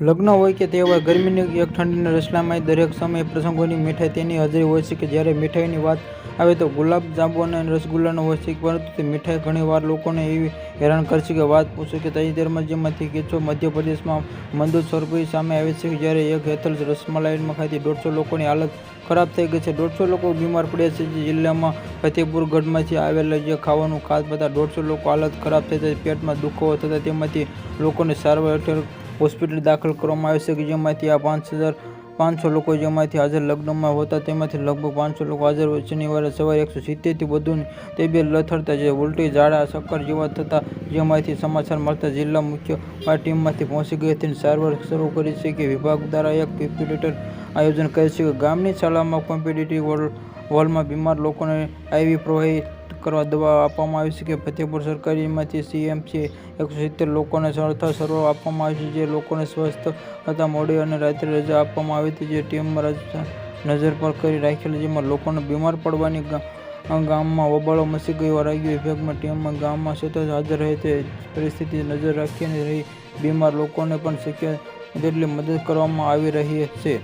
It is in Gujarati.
લગ્ન હોય કે તહેવાર, ગરમીની એક ઠંડીના રસલામાં દરેક સમયે પ્રસંગોની મીઠાઈ તેની હાજરી હોય છે કે જ્યારે મીઠાઈની વાત આવે તો ગુલાબ જાંબુ અને રસગુલ્લાનો હોય છે, પરંતુ તે મીઠાઈ ઘણીવાર લોકોને એવી હેરાન કરશે કે વાત પૂછો કે તાજેતરમાં જેમાંથી કેચો મધ્યપ્રદેશમાં મંદુ સ્વરૂપી સામે આવે છે જ્યારે એક હેથલ રસમલાઈમાં ખાતી દોઢસો લોકોની હાલત ખરાબ થઈ ગઈ છે. દોઢસો લોકો બીમાર પડ્યા છે જે જિલ્લામાં ફતેપુર ગઢમાંથી આવેલા જે ખાવાનું ખાસ બધા દોઢસો લોકો હાલત ખરાબ થઈ જાય, પેટમાં દુખાવો થતા તેમાંથી લોકોને સારવાર હેઠળ હોસ્પિટલ દાખલ કરવામાં આવે છે કે જેમાંથી આ પાંચ હજાર પાંચસો લોકો જેમાંથી હાજર લગ્નમાં હોતા તેમાંથી લગભગ પાંચસો લોકો હાજર હોય. શનિવારે સવારે એકસો સિત્તેરથી વધુની તબિયત લથડતા જે ઉલટી ઝાડા ચક્કર જેવા થતા જેમાંથી સમાચાર મળતા જિલ્લા મુખ્ય ટીમમાંથી પહોંચી ગઈ હતી સારવાર શરૂ કરી છે કે વિભાગ દ્વારા એક કોમ્પ્યુટર આયોજન કરે છે ગામની શાળામાં કોમ્પિટિટિવ હોલમાં બીમાર લોકોને આવી પ્રવાહિત કરવા દવા આપવામાં આવી છે કે ફતેપુર સરકારીમાંથી સીએમસી એકસો સિત્તેર લોકોને સરથા સર્વ આપવામાં આવી છે. જે લોકોને સ્વસ્થ હતા, મોડી અને રાત્રે રજા આપવામાં આવી હતી. જે ટીમમાં નજર પર કરી રાખેલી, જેમાં લોકોને બીમાર પડવાની ગામમાં વબાળો મચી ગયો. આરોગ્ય વિભાગમાં ટીમમાં ગામમાં સતત હાજર રહે તે પરિસ્થિતિ નજર રાખીને રહી. બીમાર લોકોને પણ શક્ય તેટલી મદદ કરવામાં આવી રહી છે.